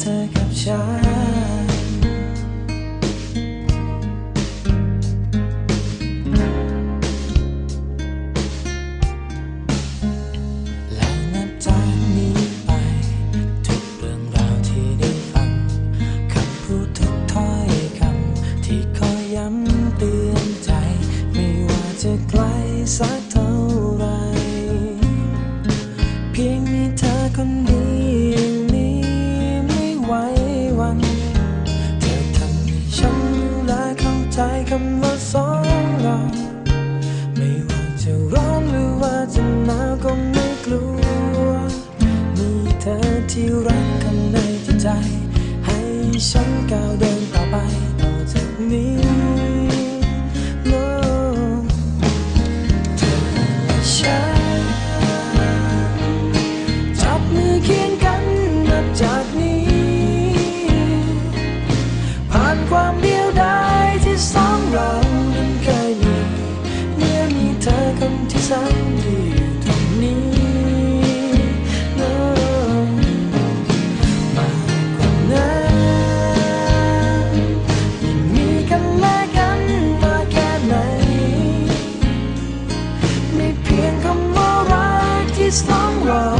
เธอกับฉัน แล้วนับจากนี้ไป ทุกเรื่องราวที่ได้ฟังคำพูดทุกถ้อยคำที่คอยย้ำเตือนใจ ไม่ว่าจะไกลสักเท่าไร เพียงมีเธอคนเดียว ที่รักกันในจิตใจ ให้ฉันก้าวเดินต่อไปต่อจากนี้ no เธอและฉันจับมือเคียงกันนับจากนี้ ผ่านความเดียวดายที่สองเรานั้นเคยมีเมื่อมีเธอคนที่สาม grow.